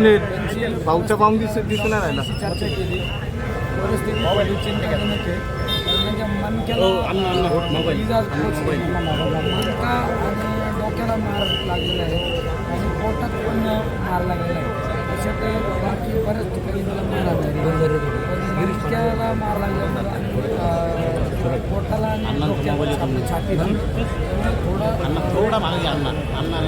स्वप्नील भाऊच्या पाहून दिस दिसून नाही राहिला चर्चा केली आहे डोक्याला मार लागलेला आहे आणि पोटात पण मार लागलेला आहे. त्याच्यात बाकी बऱ्याच ठिकाणी मार आहे. आणि पोटाला आणि डोक्याला थोडं थोडा मागे अण्णा. अण्णा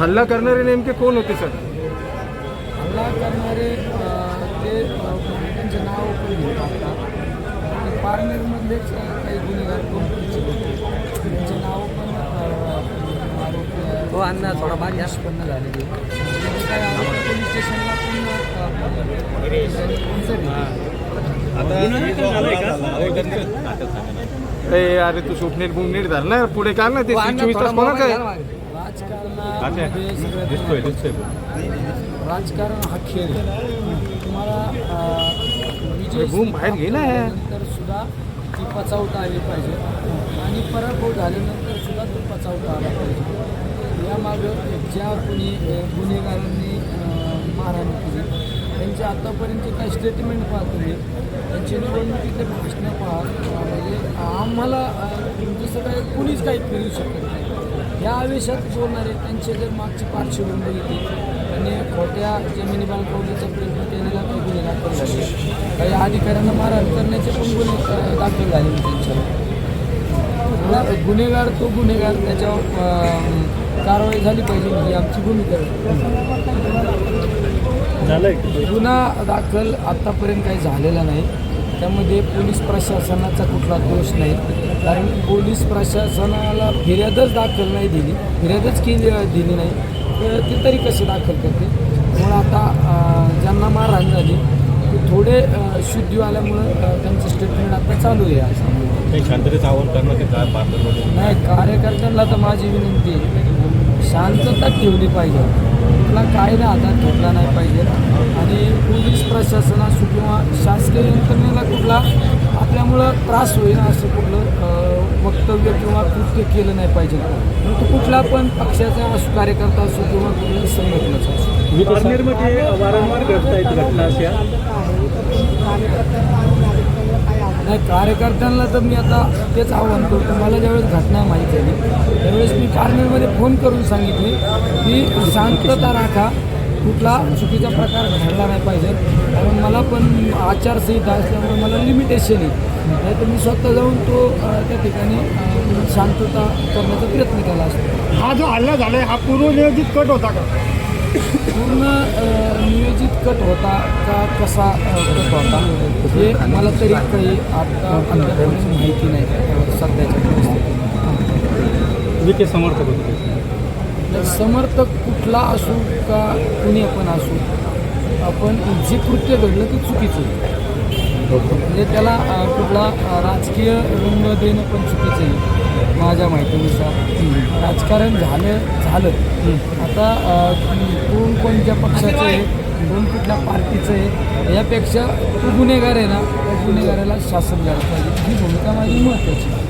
हल्ला करणारे नेमके कोण होते सर? हल्ला करणारे ते त्यांचे नाव पण घेत असतात ते पारनेरमधलेच काही गुन्हेगार त्यांचे नाव पण आरोपी हो अण्णा थोडा भाग निष्पन्न झालेले. पोलीस स्टेशनला पण अरे तू स्वप्नील बुमनीट ना पुढे काढ ना ते चोवीस तास कोणाचं आहे? राजकारणात राजकारण हा खेळ आहे. तुम्हाला अं, विजय बाहेर ना. नंतर सुद्धा ती पचावता आली पाहिजे. आणि पराभव झाल्यानंतर सुद्धा तो पचावता आला पाहिजे. यामागं ज्या कोणी अं, गुन्हेगारांनी अं, मारहाण केली त्यांचे आतापर्यंत काही स्टेटमेंट पाहा तुम्ही त्यांचे निवडणुकीतले भाषणं पहा अं, म्हणजे आम्हाला अं, जसं काय कुणीच काही फिरू शकत नाही. या आवेशात बोलणारे त्यांचे जर मागची पार्श्वभूमी बघितली त्यांनी खोट्या जमिनी बांधवण्याचा प्रयत्न केलेला ते गुन्हे दाखल झाले. काही अधिकाऱ्यांना मारहाण करण्याचे पण गुन्हे दाखल झाले त्यांच्यावर. गुन्हेगार तो गुन्हेगार त्याच्यावर कारवाई झाली पाहिजे ही आमची भूमिका गुन्हा दाखल आत्तापर्यंत काही झालेला नाही. त्यामध्ये पोलीस प्रशासनाचा कुठला दोष नाही. कारण पोलीस प्रशासनाला फिर्यादच दाखल नाही दिली. फिर्यादच केली दिली नाही. तर ते तरी कसे दाखल करते त्यामुळे आता ज्यांना मारहाण झाली ते थोडे शुद्धी आल्यामुळं त्यांचं स्टेटमेंट आता चालू आहे असं. शांततेचं आव्हान करणं ते काय नाही कार्यकर्त्यांना तर माझी विनंती आहे. शांतता ठेवली पाहिजे. कुठला कायदा हातात घेतला नाही पाहिजे. आणि पोलीस प्रशासन असो किंवा शासकीय यंत्रणेला कुठला आपल्यामुळं त्रास होईल असं कुठलं वक्तव्य किंवा कृत्य केलं नाही पाहिजे. परंतु कुठला पण पक्षाचा असो कार्यकर्ता असो किंवा कुठल्या संघटनेचा असो. वारंवार घडतायत घटना अशा. नाही कार्यकर्त्यांना तर मी आता तेच आव्हान करतो. मला ज्यावेळेस घटना माहीत झाली त्यावेळेस मी कार्मेलमध्ये फोन करून सांगितले की शांतता राखा. कुठला चुकीचा प्रकार घडला नाही पाहिजे. कारण मला पण आचारसंहिता असल्यामुळे मला लिमिटेशन आहे. नाही तर मी स्वतः जाऊन तो त्या ठिकाणी शांतता करण्याचा प्रयत्न केला असतो. हा जो हल्ला आहे हा पूर्वनियोजित कट होता का? पूर्ण नियोजित कट होता का कसा कट होता हे मला तरी काही आता अद्यापर्यंत माहिती नाही सध्याच्या परिस्थितीत विखे समर्थक होते. समर्थक कुठला असू का कुणी पण असू आपण जे कृत्य घडलं ते चुकीचं आहे. म्हणजे त्याला कुठला राजकीय रंग देणं पण चुकीचं आहे. माझ्या माहितीनुसार राजकारण झालं झालं. आता कोण कोणत्या पक्षाचं आहे कोण कुठल्या पार्टीचं आहे यापेक्षा तो गुन्हेगार आहे ना त्या गुन्हेगाराला शासन द्यायला पाहिजे. ही भूमिका माझी महत्त्वाची आहे.